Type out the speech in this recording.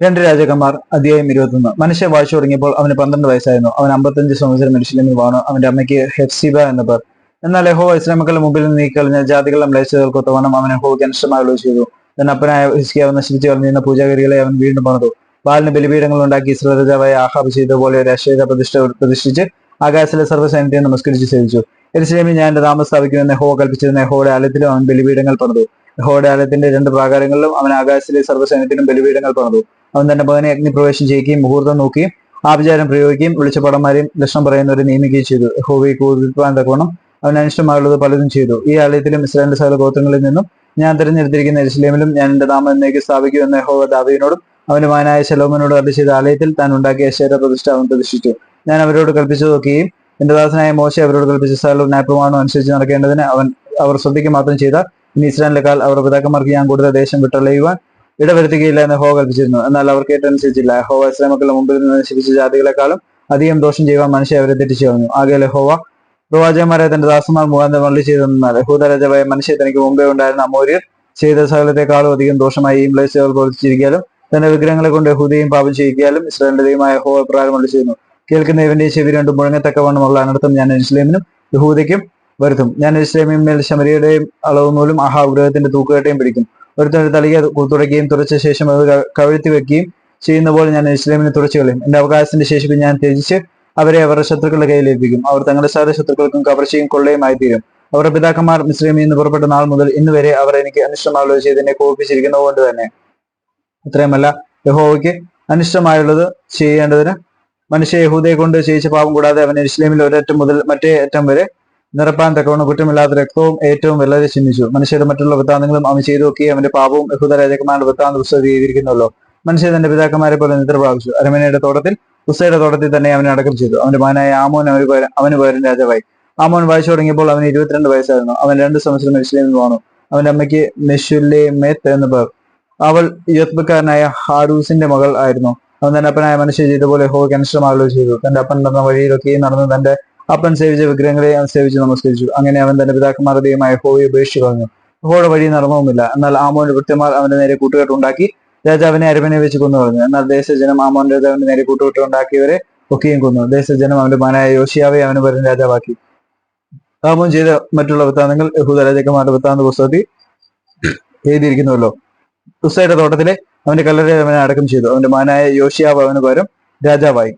രണ്ട് രാജാക്കന്മാർ അധ്യായം ഇരുപത്തൊന്ന്. മനുഷ്യ വായിച്ചു തുടങ്ങിയപ്പോൾ അവന് പന്ത്രണ്ട് വയസ്സായിരുന്നു. അവൻ അമ്പത്തഞ്ച് സംവത്സരം മനുഷ്യനിൽ വാണു. അവന്റെ അമ്മയ്ക്ക് ഹെഫ്സിബ എന്ന പേർ. എന്നാൽ യഹോ ഇസ്ലാമക്കളുടെ മുമ്പിൽ നിന്ന് നീക്കളഞ്ഞ ജാതികളും മ്ലേച്ഛതകൾക്കൊത്തവണ്ണം അവനെ യഹോയ്ക്ക് അനിഷ്ടമായുള്ളത് ചെയ്തു. തന്റെ അപ്പനായ ഹിസ്കിയാവ് നശിപ്പിച്ചു കളഞ്ഞിരുന്ന പൂജാഗിരികളെ അവൻ വീണ്ടും പണിതു. ബാലിന് ബലിപീഠങ്ങൾ ഉണ്ടാക്കി രാജാവായ ആഹാബ് പോലെ ഒരു അശ്വേത പ്രതിഷ്ഠ പ്രതിഷ്ഠിച്ച് ആകാശത്തിലെ സർവസൈന്യത്തെ നമസ്കരിച്ച് സേവിച്ചു. എരിശ്ലേമി ഞാൻ എന്റെ താമസം സ്ഥാപിക്കുമെന്ന് ഹോ കൽപ്പിച്ചിരുന്ന ഹോയുടെ ആലയത്തിലും അവൻ ബലിപീഠങ്ങൾ പണിതു. ഹോയുടെ ആലയത്തിന്റെ രണ്ട് പ്രാകാരങ്ങളിലും അവൻ ആകാശത്തിലെ സർവസൈന്യത്തിനും ബലിപീഠങ്ങൾ പണിതു. അവൻ തന്റെ മകനെ അഗ്നിപ്രവേശം ചെയ്യുകയും മുഹൂർത്തം നോക്കുകയും ആഭിചാരം പ്രയോഗിക്കുകയും വിളിച്ചപടന്മാരെയും ലക്ഷണം പറയുന്നവരെ നിയമിക്കുകയും ചെയ്തു. ഹോവി കൂതിപ്പാൻ തക്കോണം അവൻ അനിഷ്ടമായുള്ളത് പലതും ചെയ്തു. ഈ ആലയത്തിലും ഇസ്രായേലിന്റെ സകല ഗോത്രങ്ങളിൽ നിന്നും ഞാൻ തിരഞ്ഞെടുത്തിരിക്കുന്ന എരുസലേമിലും ഞാൻ എന്റെ നാമം എന്നേക്ക് സ്ഥാപിക്കൂ എന്ന ഹോവ ദാവിയോടും അവന്റെ മാനായ ശലോമനോട് അത് ചെയ്ത. ആലയത്തിൽ താൻ ഉണ്ടാക്കിയ ശേര പ്രതിഷ്ഠ അവൻ പ്രതിഷ്ഠിച്ചു. ഞാൻ അവരോട് കൽപ്പിച്ചു നോക്കുകയും എന്റെ ദാസനായ മോശ അവരോട് കൽപ്പിച്ച സ്ഥലവും ന്യായപ്രമാണം അനുസരിച്ച് നടക്കേണ്ടതിന് അവൻ അവർ ശ്രദ്ധിക്കുക മാത്രം ചെയ്ത ഇനി ഇസ്രായേലിനേക്കാൾ അവർ പിതാക്കന്മാർക്ക് ഞാൻ കൂടുതൽ ദേശം വിട്ടളയുവാൻ ഇടവരുത്തുകയില്ല എന്ന് ഹോ കൽപ്പിച്ചിരുന്നു. എന്നാൽ അവർ കേട്ടനുസരിച്ചില്ല ഹോവ ഇസ്ലാമക്കളുടെ മുമ്പിൽ നിന്ന് നശിപ്പിച്ച ജാതികളെക്കാളും അധികം ദോഷം ചെയ്യുവാൻ മനുഷ്യ അവരെ തെറ്റിച്ചു കളഞ്ഞു. ആകെ ഹോവ പ്രവാചകന്മാരെ തന്റെ ദാസന്മാർ മുഖാന്തരം വള്ളി ചെയ്തെന്നാൽ യഹൂദ രാജാവായ മനുഷ്യ തനിക്ക് മുമ്പേ ഉണ്ടായിരുന്ന അമൂര്യർ ചെയ്ത സകലത്തെക്കാളും അധികം ദോഷമായി ഈ മ്ലേശകൾ പ്രവർത്തിച്ചിരിക്കാലും തന്റെ വിഗ്രഹങ്ങളെ കൊണ്ട് യഹൂദയും പാപം ചെയ്യിക്കാലും ഇസ്രായേലിന്റെ ദൈവമായ ഹോവ പ്രകാരം വള്ളി ചെയ്യുന്നു. കേൾക്കുന്ന ഇവന്റെ ചെവി രണ്ടും മുഴങ്ങത്തക്കവണ്ണമുള്ള അനർത്ഥം ഞാൻ ഇസ്ലേമിനും യഹൂദയ്ക്കും വരുത്തും. ഞാൻ ഇസ്ലേമിന്മേൽ ശമരിയുടെയും അളവ് നൂലും ആഹാ ഗ്രഹത്തിന്റെ തൂക്കുകേട്ടയും പിടിക്കും. ഒരുത്തന്റെ തളിക തുടയ്ക്കുകയും തുടച്ച ശേഷം അത് കവഴ്ത്തി വെക്കുകയും ചെയ്യുന്ന പോലെ ഞാൻ ഇസ്ലാമിനെ തുടച്ചു കളയും. എന്റെ അവകാശത്തിന്റെ ശേഷിപ്പ് ഞാൻ ത്യജിച്ച് അവരെ അവരുടെ ശത്രുക്കളുടെ കയ്യിൽ ഏൽപ്പിക്കും അവർ തങ്ങളുടെ സകല ശത്രുക്കൾക്കും കവർച്ചയും കൊള്ളയുമായി തീരും അവരുടെ പിതാക്കന്മാർ മിസ്ലിമിൽ നിന്ന് പുറപ്പെട്ട നാൾ മുതൽ ഇന്ന് വരെ അവർ എനിക്ക് അനിഷ്ടമായുള്ളത് ചെയ്ത് എന്നെ കോപിച്ചിരിക്കുന്നത് കൊണ്ട് തന്നെ. ഇത്രയുമല്ല യഹോവയ്ക്ക് അനിഷ്ടമായുള്ളത് ചെയ്യേണ്ടതിന്. മനുഷ്യ യഹൂദയെ കൊണ്ട് ചെയ്യിച്ച പാപം കൂടാതെ അവൻ ഇസ്ലാമിൽ ഒരറ്റം മുതൽ മറ്റേ അറ്റം വരെ നിറപ്പാൻ തക്കവണ്ണം കുറ്റമില്ലാത്ത രക്തവും ഏറ്റവും വളരെ ചിഹ്നിച്ചു മനുഷ്യരുടെ മറ്റുള്ള വൃത്താന്തങ്ങളും അവൻ ചെയ്തു നോക്കി അവന്റെ പാപവും യഹൂദ രാജാക്കന്മാരുടെ വൃത്താന്ത പുസ്തകം ചെയ്തിരിക്കുന്നല്ലോ മനുഷ്യർ തന്റെ പിതാക്കന്മാരെ പോലെ നിദ്ര പ്രാപിച്ചു. അരമനയുടെ തോട്ടത്തിൽ ഉസയുടെ തോട്ടത്തിൽ തന്നെ അവനെ അടക്കം ചെയ്തു. അവന്റെ മകനായ ആമോൻ അവന് അവന് പകരം രാജാവായി. ആമോൻ വായിച്ചു തുടങ്ങിയപ്പോൾ അവന് ഇരുപത്തിരണ്ട് വയസ്സായിരുന്നു. അവൻ രണ്ട് സംവത്സരം ഇസ്ലേമിൽ വന്നു അവന്റെ അമ്മയ്ക്ക് മെഷുലേമേത്ത് എന്ന് പേർ. അവൾ യത്ബക്കാരനായ ഹാഡൂസിന്റെ മകൾ ആയിരുന്നു. അവൻ തന്റെ അപ്പനായ മനുഷ്യ ചെയ്ത പോലെ ഹോ അനുഷ്ഠമാകുകയോ ചെയ്തു. തന്റെ അപ്പൻ നടന്ന വഴിയിലൊക്കെയും നടന്ന് തന്റെ അപ്പൻ സേവിച്ച വിഗ്രഹങ്ങളെ അവൻ സേവിച്ച് നമസ്കരിച്ചു. അങ്ങനെ അവൻ തന്റെ പിതാക്കന്മാരുടെ ദൈവമായ ഹോയെ ഉപേക്ഷിച്ചു കളഞ്ഞു. ഹോയുടെ വഴി നടന്നുമില്ല എന്നാൽ ആമോന്റെ വൃത്യന്മാർ അവന്റെ നേരെ കൂട്ടുകെട്ടുണ്ടാക്കി രാജാവിനെ അരമനെ വെച്ച് കൊന്നു പറഞ്ഞു എന്നാൽ ദേശജനം ആമോന്റെ രാജാവിന്റെ നേരെ കൂട്ടുകെട്ടുണ്ടാക്കിയവരെ ഒക്കെയും കൊന്നു. ദേശജനം അവന്റെ മകനായ യോശിയാവെ അവന് വരും രാജാവാക്കി. ആമോൻ ചെയ്ത മറ്റുള്ള വൃത്താന്തങ്ങൾ യഹൂദ രാജാക്കന്മാരുടെ വൃത്താന്ത പുസ്തകത്തിൽ എഴുതിയിരിക്കുന്നുവല്ലോ. ഉസയുടെ തോട്ടത്തിലെ അവന്റെ കല്ലറയിൽ അവനെ അടക്കം ചെയ്തു. അവന്റെ മകനായ യോശിയാവ് അവന് പകരം രാജാവായി.